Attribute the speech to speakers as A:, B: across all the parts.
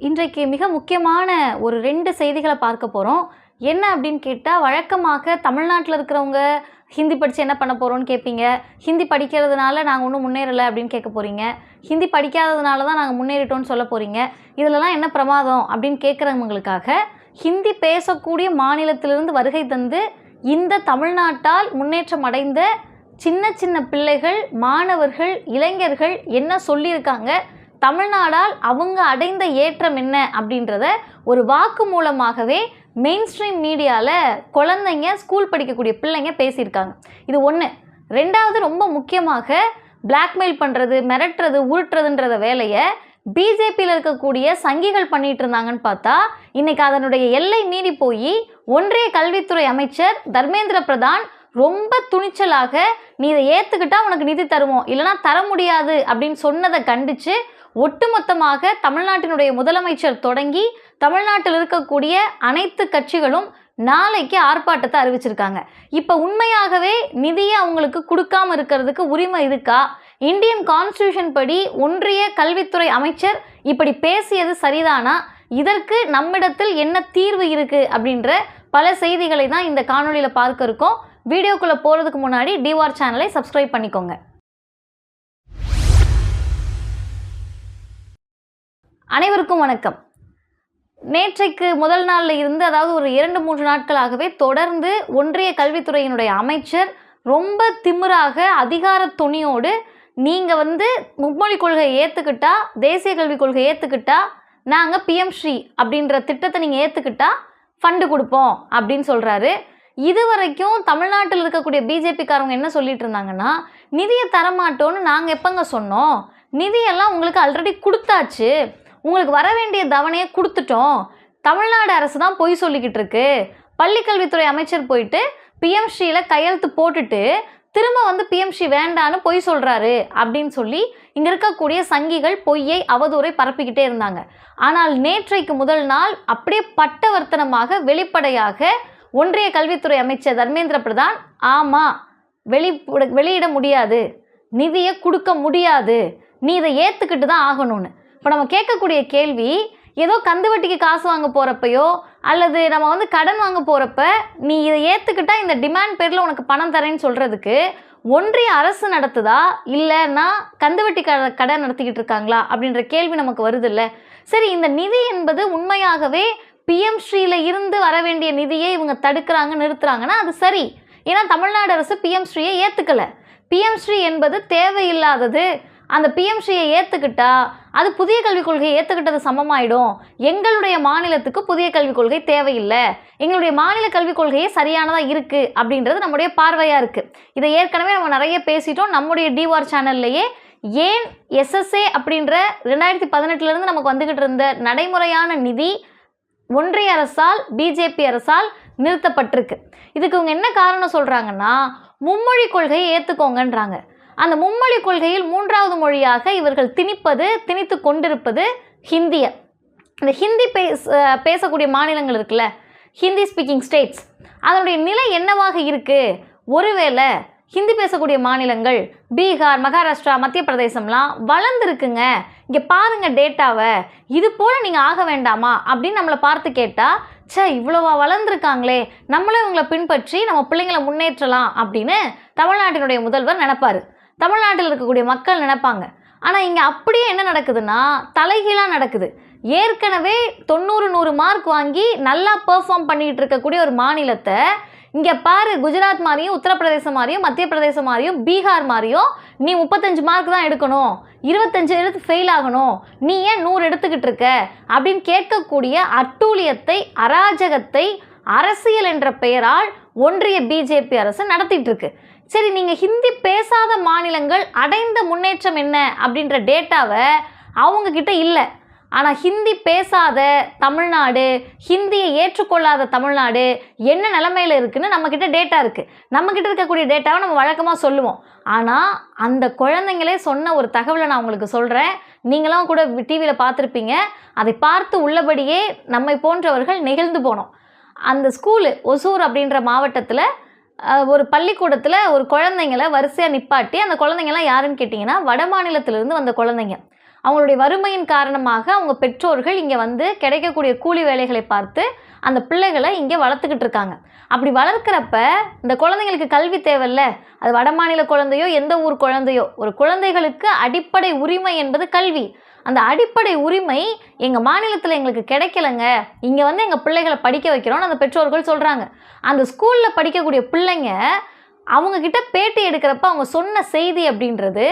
A: இன்றைக்கு மிக முக்கியமான ஒரு ரெண்டு செய்திகளை பார்க்க போகிறோம் என்ன அப்படின்னு கேட்டால் வழக்கமாக தமிழ்நாட்டில் இருக்கிறவங்க ஹிந்தி படித்து என்ன பண்ண போகிறோன்னு கேட்பீங்க ஹிந்தி படிக்கிறதுனால நாங்கள் ஒன்றும் முன்னேறலை அப்படின்னு கேட்க போகிறீங்க ஹிந்தி படிக்காததுனால தான் நாங்கள் முன்னேறிட்டோம்னு சொல்ல போகிறீங்க இதிலலாம் என்ன பிரமாதம் அப்படின்னு கேட்குறவங்களுக்காக ஹிந்தி பேசக்கூடிய மாநிலத்திலிருந்து வருகை தந்து இந்த தமிழ்நாட்டால் முன்னேற்றம் அடைந்த சின்ன சின்ன பிள்ளைகள் மாணவர்கள் இளைஞர்கள் என்ன சொல்லியிருக்காங்க? தமிழ்நாடால் அவங்க அடைந்த ஏற்றம் என்ன அப்படின்றத ஒரு வாக்கு மூலமாகவே மெயின் ஸ்ட்ரீம் மீடியாவில் குழந்தைங்க ஸ்கூல் படிக்கக்கூடிய பிள்ளைங்க பேசியிருக்காங்க. இது ஒன்று ரெண்டாவது ரொம்ப முக்கியமாக பிளாக்மெயில் பண்ணுறது மிரட்டுறது உருட்டுறதுன்றத வேலையை பிஜேபியில் இருக்கக்கூடிய சங்கிகள் பண்ணிட்டு இருந்தாங்கன்னு பார்த்தா இன்னைக்கு அதனுடைய எல்லை மீறி போய் ஒன்றிய கல்வித்துறை அமைச்சர் தர்மேந்திர பிரதான் ரொம்ப துணிச்சலாக நீ இதை ஏற்றுக்கிட்டா உனக்கு நிதி தருவோம். இல்லைனா தர முடியாது. அப்படின்னு சொன்னதை கண்டித்து ஒட்டுமொத்தமாக தமிழ்நாட்டினுடைய முதலமைச்சர் தொடங்கி தமிழ்நாட்டில் இருக்கக்கூடிய அனைத்து கட்சிகளும் நாளைக்கு ஆர்ப்பாட்டத்தை அறிவிச்சிருக்காங்க. இப்போ உண்மையாகவே நிதியை அவங்களுக்கு கொடுக்காம இருக்கிறதுக்கு உரிமை இருக்கா? இந்தியன் கான்ஸ்டியூஷன் படி ஒன்றிய கல்வித்துறை அமைச்சர் இப்படி பேசியது சரிதானா? இதற்கு நம்மிடத்தில் என்ன தீர்வு இருக்குது அப்படின்ற பல செய்திகளை தான் இந்த காணொளியில் பார்க்க இருக்கோம். வீடியோக்குள்ளே போகிறதுக்கு முன்னாடி டிவார் சேனலை சப்ஸ்கிரைப் பண்ணிக்கோங்க. அனைவருக்கும் வணக்கம். நேற்றைக்கு முதல் நாளில் இருந்து அதாவது ஒரு இரண்டு மூன்று நாட்களாகவே தொடர்ந்து ஒன்றிய கல்வித்துறையினுடைய அமைச்சர் ரொம்ப திமிராக அதிகார துணியோடு நீங்கள் வந்து மும்மொழி கொள்கையை ஏற்றுக்கிட்டா தேசிய கல்விக் கொள்கையை ஏற்றுக்கிட்டா நாங்கள் பிஎம் ஸ்ரீ அப்படின்ற திட்டத்தை நீங்கள் ஏற்றுக்கிட்டா ஃபண்டு கொடுப்போம் அப்படின்னு சொல்கிறாரு இது வரைக்கும் தமிழ்நாட்டில் இருக்கக்கூடிய பிஜேபிக்காரவங்க என்ன சொல்லிட்டு இருந்தாங்கன்னா நிதியை தரமாட்டோன்னு நாங்கள் எப்போங்க சொன்னோம்? நிதியெல்லாம் உங்களுக்கு ஆல்ரெடி கொடுத்தாச்சு. உங்களுக்கு வர வேண்டிய தவணையை கொடுத்துட்டோம். தமிழ்நாடு அரசு தான் பொய் சொல்லிக்கிட்டு இருக்கு. பள்ளிக்கல்வித்துறை அமைச்சர் போயிட்டு பிஎம் கையெழுத்து போட்டுட்டு திரும்ப வந்து பிஎம்சி வேண்டான்னு பொய் சொல்கிறாரு அப்படின்னு சொல்லி இங்கே இருக்கக்கூடிய சங்கிகள் பொய்யை அவதூறை பரப்பிக்கிட்டே இருந்தாங்க. ஆனால் நேற்றைக்கு முதல் நாள் அப்படியே பட்டவர்த்தனமாக வெளிப்படையாக ஒன்றிய கல்வித்துறை அமைச்சர் தர்மேந்திர பிரதான் ஆமாம் வெளி வெளியிட முடியாது. நிதியை கொடுக்க முடியாது. நீ இதை ஏற்றுக்கிட்டு தான் ஆகணும்னு. இப்போ நம்ம கேட்கக்கூடிய கேள்வி ஏதோ கந்து வட்டிக்கு காசு வாங்க போகிறப்பையோ அல்லது நம்ம வந்து கடன் வாங்க போகிறப்ப நீ இதை ஏற்றுக்கிட்டா இந்த டிமாண்ட் பேரில் உனக்கு பணம் தரேன்னு சொல்கிறதுக்கு ஒன்றிய அரசு நடத்துதா? இல்லைன்னா கந்து வட்டி கடை நடத்திக்கிட்டு இருக்காங்களா? அப்படின்ற கேள்வி நமக்கு வருது சரி இந்த நிதி என்பது உண்மையாகவே பிஎம் ஸ்ரீல இருந்து வர வேண்டிய நிதியை இவங்க தடுக்கிறாங்க நிறுத்துறாங்கன்னா அது சரி. ஏன்னா தமிழ்நாடு அரசு பிஎம் ஸ்ரீயை ஏற்றுக்கலை பிஎம் ஸ்ரீ என்பது தேவையில்லாதது. அந்த பிஎம் ஸ்ரீயை ஏற்றுக்கிட்டா அது புதிய கல்விக் கொள்கையை ஏற்றுக்கிட்டது சமமாயிடும். எங்களுடைய மாநிலத்துக்கு புதிய கல்விக் கொள்கை தேவையில்லை. எங்களுடைய மாநில கல்விக் கொள்கையே சரியானதாக இருக்குது அப்படின்றது நம்முடைய பார்வையாக இருக்குது இதை ஏற்கனவே நம்ம நிறைய பேசிட்டோம். நம்முடைய டிவார் சேனல்லையே ஏன் எஸ்எஸ்ஏ அப்படின்ற ரெண்டாயிரத்தி பதினெட்டுலேருந்து நமக்கு வந்துக்கிட்டு இருந்த நடைமுறையான நிதி ஒன்றிய அரசால் பிஜேபி அரசால் நிறுத்தப்பட்டிருக்கு. இதுக்கு இவங்க என்ன காரணம் சொல்கிறாங்கன்னா மும்மொழி கொள்கையை ஏற்றுக்கோங்கன்றாங்க அந்த மும்மொழி கொள்கையில் மூன்றாவது மொழியாக இவர்கள் திணிப்பது திணித்து கொண்டிருப்பது ஹிந்திய. இந்த ஹிந்தி பேச பேசக்கூடிய மாநிலங்கள் இருக்குல்ல ஹிந்தி ஸ்பீக்கிங் ஸ்டேட்ஸ் அதனுடைய நிலை என்னவாக இருக்குது ஒருவேளை ஹிந்தி பேசக்கூடிய மாநிலங்கள் பீகார் மகாராஷ்டிரா மத்திய பிரதேசம்லாம் வளர்ந்துருக்குங்க. இங்கே பாருங்கள் டேட்டாவை இது போல் நீங்கள் ஆக வேண்டாமா? அப்படின்னு நம்மளை பார்த்து கேட்டால் ச்சே இவ்வளோவா வளர்ந்துருக்காங்களே. நம்மளும் இவங்களை பின்பற்றி நம்ம பிள்ளைங்களை முன்னேற்றலாம் அப்படின்னு தமிழ்நாட்டினுடைய முதல்வர் நினைப்பார். தமிழ்நாட்டில் இருக்கக்கூடிய மக்கள் நினைப்பாங்க. ஆனால் இங்கே அப்படியே என்ன நடக்குதுன்னா தலைகீழாக நடக்குது. ஏற்கனவே தொண்ணூறு நூறு மார்க் வாங்கி நல்லா பெர்ஃபார்ம் பண்ணிகிட்டு இருக்கக்கூடிய ஒரு மாநிலத்தை இங்கே பாரு குஜராத் மாதிரியும் உத்தரப்பிரதேசம் மாதிரியும் மத்திய பிரதேசம் மாதிரியும் பீகார் மாதிரியும் நீ முப்பத்தஞ்சு மார்க் தான் எடுக்கணும். இருபத்தஞ்சு எடுத்து ஃபெயில் ஆகணும். நீ ஏன் நூறு எடுத்துக்கிட்டு இருக்க? அப்படின்னு கேட்கக்கூடிய அட்டூழியத்தை அராஜகத்தை அரசியல் என்ற பெயரால் ஒன்றிய பிஜேபி அரசு நடத்திட்டு இருக்கு சரி நீங்கள் ஹிந்தி பேசாத மாநிலங்கள் அடைந்த முன்னேற்றம் என்ன அப்படின்ற டேட்டாவை அவங்கக்கிட்ட இல்லை. ஆனால் ஹிந்தி பேசாத தமிழ்நாடு ஹிந்தியை ஏற்றுக்கொள்ளாத தமிழ்நாடு என்ன நிலமையில் இருக்குன்னு நம்மக்கிட்ட டேட்டா இருக்குது நம்மக்கிட்ட இருக்கக்கூடிய டேட்டாவை நம்ம வழக்கமாக சொல்லுவோம். ஆனால் அந்த குழந்தைங்களே சொன்ன ஒரு தகவலை நான் உங்களுக்கு சொல்கிறேன் நீங்களாம் கூட டிவியில் பார்த்துருப்பீங்க. அதை பார்த்து உள்ளபடியே நம்மை போன்றவர்கள் நெகிழ்ந்து போனோம். அந்த ஸ்கூலு ஒசூர் அப்படின்ற மாவட்டத்தில் ஒரு பள்ளிக்கூடத்தில் ஒரு குழந்தைங்கள வரிசையாக நிப்பாட்டி அந்த குழந்தைங்கலாம் யாருன்னு கேட்டிங்கன்னா வட மாநிலத்திலேருந்து வந்த குழந்தைங்க. அவங்களுடைய வறுமையின் காரணமாக அவங்க பெற்றோர்கள் இங்கே வந்து கிடைக்கக்கூடிய கூலி வேலைகளை பார்த்து அந்த பிள்ளைகளை இங்கே வளர்த்துக்கிட்டு இருக்காங்க. அப்படி வளர்க்குறப்ப இந்த குழந்தைங்களுக்கு கல்வி தேவையில்ல. அது வடமாநில குழந்தையோ எந்த ஊர் குழந்தையோ ஒரு குழந்தைகளுக்கு அடிப்படை உரிமை என்பது கல்வி. அந்த அடிப்படை உரிமை எங்கள் மாநிலத்தில் எங்களுக்கு கிடைக்கலங்க. இங்கே வந்து எங்கள் பிள்ளைகளை படிக்க வைக்கிறோம்னு அந்த பெற்றோர்கள் சொல்கிறாங்க அந்த ஸ்கூலில் படிக்கக்கூடிய பிள்ளைங்க அவங்கக்கிட்ட பேட்டி எடுக்கிறப்ப அவங்க சொன்ன செய்தி அப்படின்றது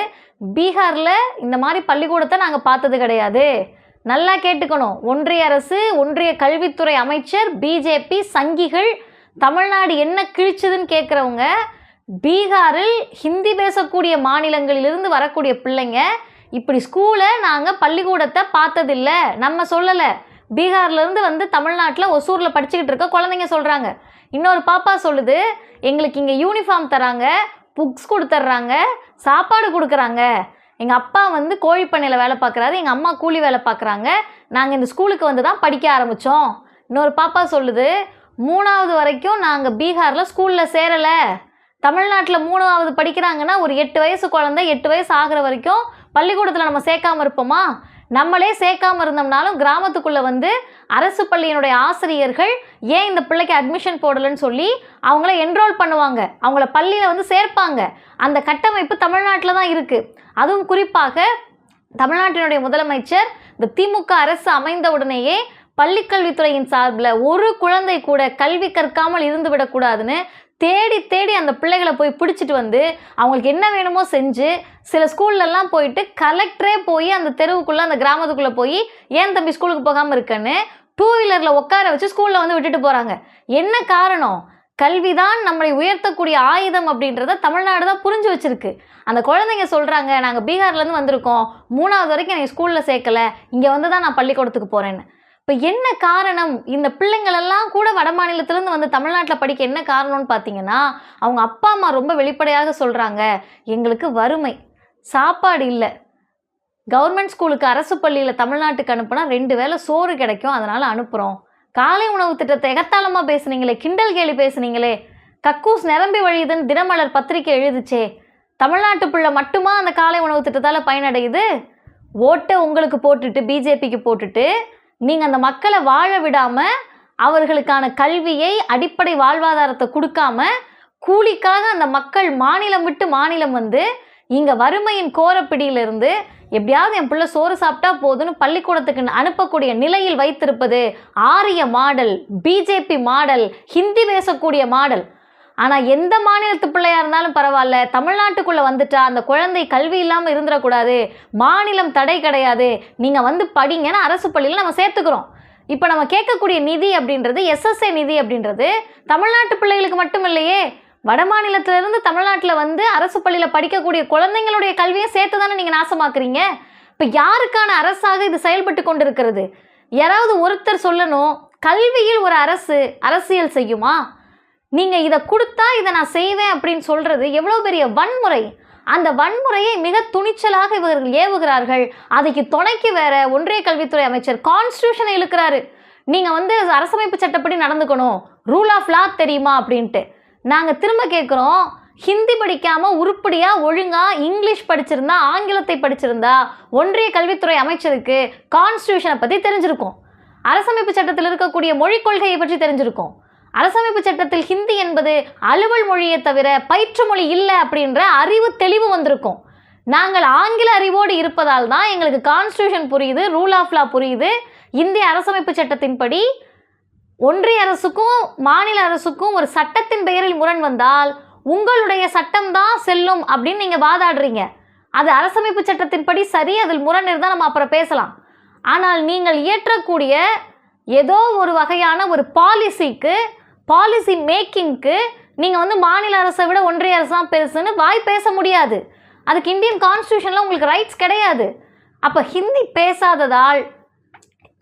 A: பீகாரில் இந்த மாதிரி பள்ளிக்கூடத்தை நாங்கள் பார்த்தது கிடையாது. நல்லா கேட்டுக்கணும். ஒன்றிய அரசு ஒன்றிய கல்வித்துறை அமைச்சர் பிஜேபி சங்கிகள் தமிழ்நாடு என்ன கிழிச்சதுன்னு கேட்குறவங்க பீகாரில் ஹிந்தி பேசக்கூடிய மாநிலங்களிலிருந்து வரக்கூடிய பிள்ளைங்க இப்படி ஸ்கூலை நாங்கள் பள்ளிக்கூடத்தை பார்த்ததில்ல. நம்ம சொல்லலை. பீகார்லேருந்து வந்து தமிழ்நாட்டில் ஒசூரில் படிச்சுக்கிட்டு இருக்க குழந்தைங்க சொல்கிறாங்க இன்னொரு பாப்பா சொல்லுது எங்களுக்கு இங்கே யூனிஃபார்ம் தராங்க புக்ஸ் கொடுத்துட்றாங்க சாப்பாடு கொடுக்குறாங்க. எங்கள் அப்பா வந்து கோழிப்பண்ணையில் வேலை பார்க்குறாரு எங்கள் அம்மா கூலி வேலை பார்க்குறாங்க. நாங்கள் இந்த ஸ்கூலுக்கு வந்து தான் படிக்க ஆரம்பித்தோம் இன்னொரு பாப்பா சொல்லுது மூணாவது வரைக்கும் நாங்கள் பீகாரில் ஸ்கூலில் சேரலை. தமிழ்நாட்டில் மூணாவது படிக்கிறாங்கன்னா ஒரு எட்டு வயசு குழந்தை எட்டு வயசு ஆகிற வரைக்கும் பள்ளிக்கூடத்தில் நம்ம சேர்க்காமல் இருப்போமா? நம்மளே சேர்க்காம இருந்தோம்னாலும் கிராமத்துக்குள்ளே வந்து அரசு பள்ளியினுடைய ஆசிரியர்கள் ஏன் இந்த பிள்ளைக்கு அட்மிஷன் போடலைன்னு சொல்லி அவங்கள என்ரோல் பண்ணுவாங்க. அவங்கள பள்ளியில் வந்து சேர்ப்பாங்க. அந்த கட்டமைப்பு தமிழ்நாட்டில் தான் இருக்குது அதுவும் குறிப்பாக தமிழ்நாட்டினுடைய முதலமைச்சர் இந்த திமுக அரசு அமைந்த உடனேயே பள்ளிக்கல்வித்துறையின் சார்பில் ஒரு குழந்தை கூட கல்வி கற்காமல் இருந்து விடக்கூடாதுன்னு தேடி தேடி அந்த பிள்ளைகளை போய் பிடிச்சிட்டு வந்து அவங்களுக்கு என்ன வேணுமோ செஞ்சு சில ஸ்கூல்லலாம் போயிட்டு கலெக்டரே போய் அந்த தெருவுக்குள்ளே அந்த கிராமத்துக்குள்ளே போய் ஏன் தம்பி ஸ்கூலுக்கு போகாமல் இருக்கேன்னு? டூ வீலரில் உட்கார வச்சு ஸ்கூலில் வந்து விட்டுட்டு போகிறாங்க என்ன காரணம்? கல்வி தான் நம்மளை உயர்த்தக்கூடிய ஆயுதம் அப்படின்றத தமிழ்நாடு தான் புரிஞ்சு வச்சிருக்கு. அந்த குழந்தைங்க சொல்கிறாங்க நாங்கள் பீகார்லேருந்து வந்திருக்கோம். மூணாவது வரைக்கும் எனக்கு ஸ்கூலில் சேர்க்கல. இங்கே வந்து தான் நான் பள்ளிக்கூடத்துக்கு போகிறேன்னு இப்போ என்ன காரணம்? இந்த பிள்ளைங்களெல்லாம் கூட வட மாநிலத்திலேருந்து வந்து தமிழ்நாட்டில் படிக்க என்ன காரணம்னு பார்த்தீங்கன்னா அவங்க அப்பா அம்மா ரொம்ப வெளிப்படையாக சொல்கிறாங்க எங்களுக்கு வறுமை. சாப்பாடு இல்லை. கவர்மெண்ட் ஸ்கூலுக்கு அரசு பள்ளியில் தமிழ்நாட்டுக்கு அனுப்புனா ரெண்டு வேளை சோறு கிடைக்கும் அதனால் அனுப்புகிறோம் காலை உணவு திட்டத்தை எகத்தாளமாக பேசுனீங்களே கிண்டல் கேலி பேசுனீங்களே. கக்கூஸ் நிரம்பி வழியுதுன்னு தினமலர் பத்திரிக்கை எழுதுச்சே. தமிழ்நாட்டு பிள்ளை மட்டுமா அந்த காலை உணவு திட்டத்தால் பயனடையுது? ஓட்டை உங்களுக்கு போட்டுட்டு பிஜேபிக்கு போட்டுட்டு நீங்கள் அந்த மக்களை வாழ விடாமல் அவர்களுக்கான கல்வியை அடிப்படை வாழ்வாதாரத்தை கொடுக்காம கூலிக்காக அந்த மக்கள் மாநிலம் விட்டு மாநிலம் வந்து இங்கே வறுமையின் கோரப்பிடியிலிருந்து எப்படியாவது என் பிள்ளை சோறு சாப்பிட்டா போதும்னு பள்ளிக்கூடத்துக்கு அனுப்பக்கூடிய நிலையில் வைத்திருப்பது ஆரிய மாடல் பிஜேபி மாடல் ஹிந்தி பேசக்கூடிய மாடல். ஆனால் எந்த மாநிலத்து பிள்ளையாக இருந்தாலும் பரவாயில்ல. தமிழ்நாட்டுக்குள்ளே வந்துட்டா அந்த குழந்தை கல்வி இல்லாமல் இருந்துடக்கூடாது. மாநிலம் தடை கிடையாது. நீங்கள் வந்து படிங்கன்னு அரசு பள்ளியில் நம்ம சேர்த்துக்கிறோம். இப்போ நம்ம கேட்கக்கூடிய நிதி அப்படின்றது எஸ்எஸ்ஏ நிதி அப்படின்றது தமிழ்நாட்டு பிள்ளைகளுக்கு மட்டும் இல்லையே. வட மாநிலத்திலிருந்து தமிழ்நாட்டில் வந்து அரசு பள்ளியில் படிக்கக்கூடிய குழந்தைங்களுடைய கல்வியை சேர்த்து தானே நீங்கள் நாசமாக்குறீங்க? இப்போ யாருக்கான அரசாக இது செயல்பட்டு கொண்டிருக்கிறது? யாராவது ஒருத்தர் சொல்லணும் கல்வியில் ஒரு அரசு அரசியல் செய்யுமா? நீங்கள் இதை கொடுத்தா இதை நான் செய்வேன் அப்படின்னு சொல்கிறது எவ்வளோ பெரிய வன்முறை. அந்த வன்முறையை மிக துணிச்சலாக இவர்கள் ஏவுகிறார்கள். அதுக்கு துணைக்கு வேற ஒன்றிய கல்வித்துறை அமைச்சர் கான்ஸ்டியூஷனை இழுக்கிறாரு. நீங்கள் வந்து அரசமைப்பு சட்டப்படி நடந்துக்கணும். ரூல் ஆஃப் லா தெரியுமா அப்படின்ட்டு. நாங்கள் திரும்ப கேட்குறோம் ஹிந்தி படிக்காமல் உருப்படியாக ஒழுங்காக இங்கிலீஷ் படிச்சிருந்தா ஆங்கிலத்தை படிச்சிருந்தா ஒன்றிய கல்வித்துறை அமைச்சருக்கு கான்ஸ்டியூஷனை பற்றி தெரிஞ்சிருக்கும். அரசமைப்பு சட்டத்தில் இருக்கக்கூடிய மொழிக் கொள்கையை பற்றி தெரிஞ்சிருக்கும். அரசமைப்பு சட்டத்தில் ஹிந்தி என்பது அலுவல் மொழியை தவிர பயிற்று மொழி இல்லை அப்படின்ற அறிவு தெளிவு வந்திருக்கும். நாங்கள் ஆங்கில அறிவோடு இருப்பதால் தான் எங்களுக்கு கான்ஸ்டியூஷன் புரியுது ரூல் ஆஃப் லா புரியுது. இந்திய அரசமைப்பு சட்டத்தின்படி ஒன்றிய அரசுக்கும் மாநில அரசுக்கும் ஒரு சட்டத்தின் பெயரில் முரண் வந்தால் உங்களுடைய சட்டம் தான் செல்லும் அப்படின்னு நீங்கள் வாதாடுறீங்க. அது அரசமைப்பு சட்டத்தின்படி சரி அதில் முரண் இருந்தால் நம்ம அப்புறம் பேசலாம். ஆனால் நீங்கள் இயற்றக்கூடிய ஏதோ ஒரு வகையான ஒரு பாலிசிக்கு பாலிசி மேக்கிங்க்கு நீங்கள் வந்து மாநில அரசை விட ஒன்றிய அரசு தான் பெருசுன்னு வாய் பேச முடியாது. அதுக்கு இந்தியன் கான்ஸ்டியூஷனில் உங்களுக்கு ரைட்ஸ் கிடையாது. அப்போ ஹிந்தி பேசாததால்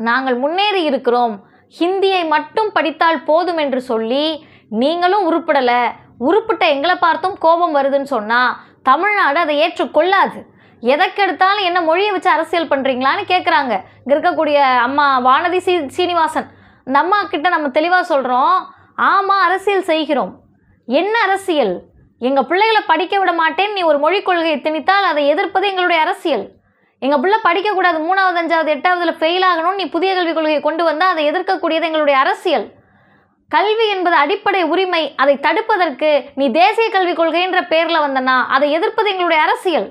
A: நாங்கள் முன்னேறி இருக்கிறோம். ஹிந்தியை மட்டும் படித்தால் போதும் என்று சொல்லி நீங்களும் உருப்பிடலை. உருப்பிட்ட எங்களை பார்த்தும் கோபம் வருதுன்னு சொன்னால் தமிழ்நாடு அதை ஏற்றுக்கொள்ளாது. எதற்கெடுத்தாலும் என்ன மொழியை வச்சு அரசியல் பண்ணுறீங்களான்னு கேட்குறாங்க இங்கே இருக்கக்கூடிய அம்மா வானதி சீ சீனிவாசன். இந்த அம்மா கிட்ட நம்ம தெளிவாக சொல்கிறோம் ஆமாம் அரசியல் செய்கிறோம். என்ன அரசியல்? எங்கள் பிள்ளைகளை படிக்க விட மாட்டேன் நீ ஒரு மொழிக் கொள்கையை திணித்தால் அதை எதிர்ப்பது எங்களுடைய அரசியல். எங்கள் பிள்ளை படிக்கக்கூடாது மூணாவது அஞ்சாவது எட்டாவதுல ஃபெயில் ஆகணும்னு நீ புதிய கல்விக் கொள்கையை கொண்டு வந்தால் அதை எதிர்க்கக்கூடியது எங்களுடைய அரசியல். கல்வி என்பது அடிப்படை உரிமை. அதை தடுப்பதற்கு நீ தேசிய கல்விக் கொள்கைன்ற பேரில் வந்தனா அதை எதிர்ப்பது எங்களுடைய அரசியல்.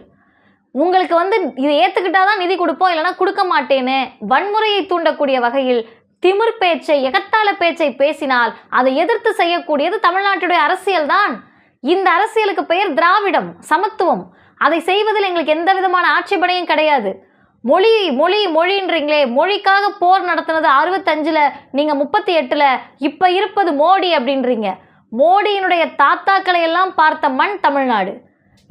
A: உங்களுக்கு வந்து இதை ஏற்றுக்கிட்டாதான் நிதி கொடுப்போம் இல்லைன்னா கொடுக்க மாட்டேன்னு வன்முறையை தூண்டக்கூடிய வகையில் திமிர் பேச்சை எகத்தாள பேச்சை பேசினால் அதை எதிர்த்து செய்யக்கூடியது தமிழ்நாட்டுடைய அரசியல் தான். இந்த அரசியலுக்கு பெயர் திராவிடம் சமத்துவம். அதை செய்வதில் எங்களுக்கு எந்த விதமான ஆட்சேபனையும் கிடையாது. மொழி மொழி மொழின்றீங்களே மொழிக்காக போர் நடத்தினது அறுபத்தஞ்சில் நீங்கள் முப்பத்தி எட்டில் இப்போ இருப்பது மோடி அப்படின்றீங்க. மோடியினுடைய தாத்தாக்களை எல்லாம் பார்த்த மண் தமிழ்நாடு.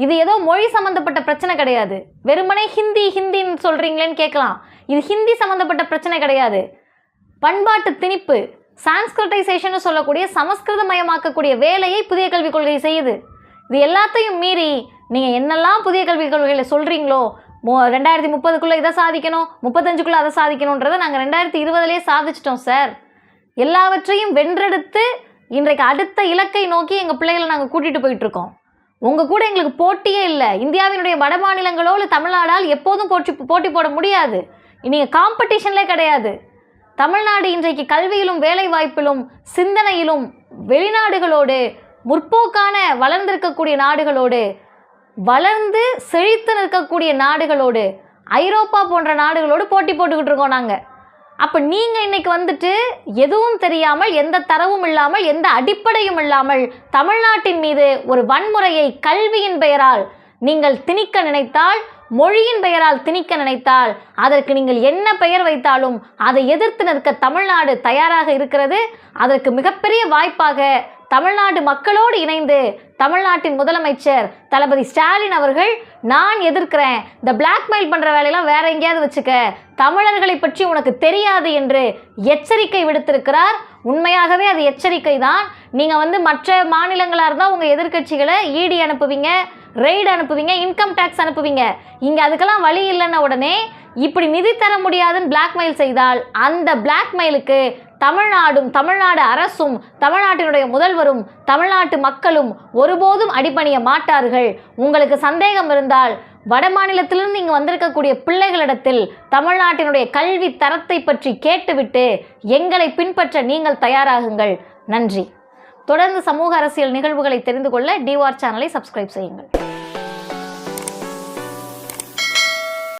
A: இது ஏதோ மொழி சம்மந்தப்பட்ட பிரச்சனை கிடையாது. வெறுமனே ஹிந்தி ஹிந்தின்னு சொல்கிறீங்களேன்னு கேட்கலாம். இது ஹிந்தி சம்மந்தப்பட்ட பிரச்சனை கிடையாது. பண்பாட்டு திணிப்பு சான்ஸ்கிரிட்டைசேஷன் சொல்லக்கூடிய சமஸ்கிருதமயமாக்கக்கூடிய வேலையை புதிய கல்விக் கொள்கை செய்யுது. இது எல்லாத்தையும் மீறி நீங்கள் என்னெல்லாம் புதிய கல்விக் கொள்கையில் சொல்கிறீங்களோ மோ ரெண்டாயிரத்தி முப்பதுக்குள்ளே இதை சாதிக்கணும் முப்பத்தஞ்சுக்குள்ளே அதை சாதிக்கணுன்றதை நாங்கள் ரெண்டாயிரத்தி இருபதுலேயே சாதிச்சிட்டோம் சார். எல்லாவற்றையும் வென்றெடுத்து இன்றைக்கு அடுத்த இலக்கை நோக்கி எங்கள் பிள்ளைகளை நாங்கள் கூட்டிகிட்டு போயிட்டுருக்கோம் உங்கள் கூட எங்களுக்கு போட்டியே இல்லை. இந்தியாவினுடைய வட மாநிலங்களோ இல்லை தமிழ்நாடால் எப்போதும் போட்டி போட்டி போட முடியாது. நீங்கள் காம்படிஷன்லே கிடையாது. தமிழ்நாடு இன்றைக்கு கல்வியிலும் வேலை வாய்ப்பிலும் சிந்தனையிலும் வெளிநாடுகளோடு முற்போக்கான வளர்ந்திருக்கக்கூடிய நாடுகளோடு வளர்ந்து செழித்து நிற்கக்கூடிய நாடுகளோடு ஐரோப்பா போன்ற நாடுகளோடு போட்டி போட்டுக்கிட்டு இருக்கோம் நாங்கள் அப்போ நீங்கள் இன்னைக்கு வந்துட்டு எதுவும் தெரியாமல் எந்த தரவும் இல்லாமல் எந்த அடிப்படையும் இல்லாமல் தமிழ்நாட்டின் மீது ஒரு வன்முறையை கல்வியின் பெயரால் நீங்கள் திணிக்க நினைத்தால் மொழியின் பெயரால் திணிக்க நினைத்தால் அதற்கு நீங்கள் என்ன பெயர் வைத்தாலும் அதை எதிர்த்து நிற்க தமிழ்நாடு தயாராக இருக்கிறது. அதற்கு மிகப்பெரிய வாய்ப்பாக தமிழ்நாடு மக்களோடு இணைந்து தமிழ்நாட்டின் முதலமைச்சர் தளபதி ஸ்டாலின் அவர்கள் நான் எதிர்க்கிறேன். இந்த பிளாக்மெயில் பண்ணுற வேலையெல்லாம் வேற எங்கேயாவது வச்சுக்க. தமிழர்களை பற்றி உனக்கு தெரியாது என்று எச்சரிக்கை விடுத்திருக்கிறார். உண்மையாகவே அது எச்சரிக்கை தான். நீங்கள் வந்து மற்ற மாநிலங்களாக இருந்தால் உங்கள் எதிர்க்கட்சிகளை ஈடி அனுப்புவீங்க ரெய்டு அனுப்புவீங்க இன்கம் டேக்ஸ் அனுப்புவீங்க. இங்கே அதுக்கெல்லாம் வழி இல்லைன்ன உடனே இப்படி நிதி தர முடியாதுன்னு பிளாக்மெயில் செய்தால் அந்த பிளாக்மெயிலுக்கு தமிழ்நாடும் தமிழ்நாடு அரசும் தமிழ்நாட்டினுடைய முதல்வரும் தமிழ்நாட்டு மக்களும் ஒருபோதும் அடிபணிய மாட்டார்கள். உங்களுக்கு சந்தேகம் இருந்தால் வட மாநிலத்திலிருந்து இங்கு வந்திருக்கக்கூடிய பிள்ளைகளிடத்தில் தமிழ்நாட்டினுடைய கல்வி தரத்தை பற்றி கேட்டுவிட்டு எங்களை பின்பற்ற நீங்கள் தயாராகுங்கள். நன்றி. தொடர்ந்து சமூக அரசியல் நிகழ்வுகளை தெரிந்து கொள்ள டிவார் சேனலை சப்ஸ்கிரைப் செய்யுங்கள்.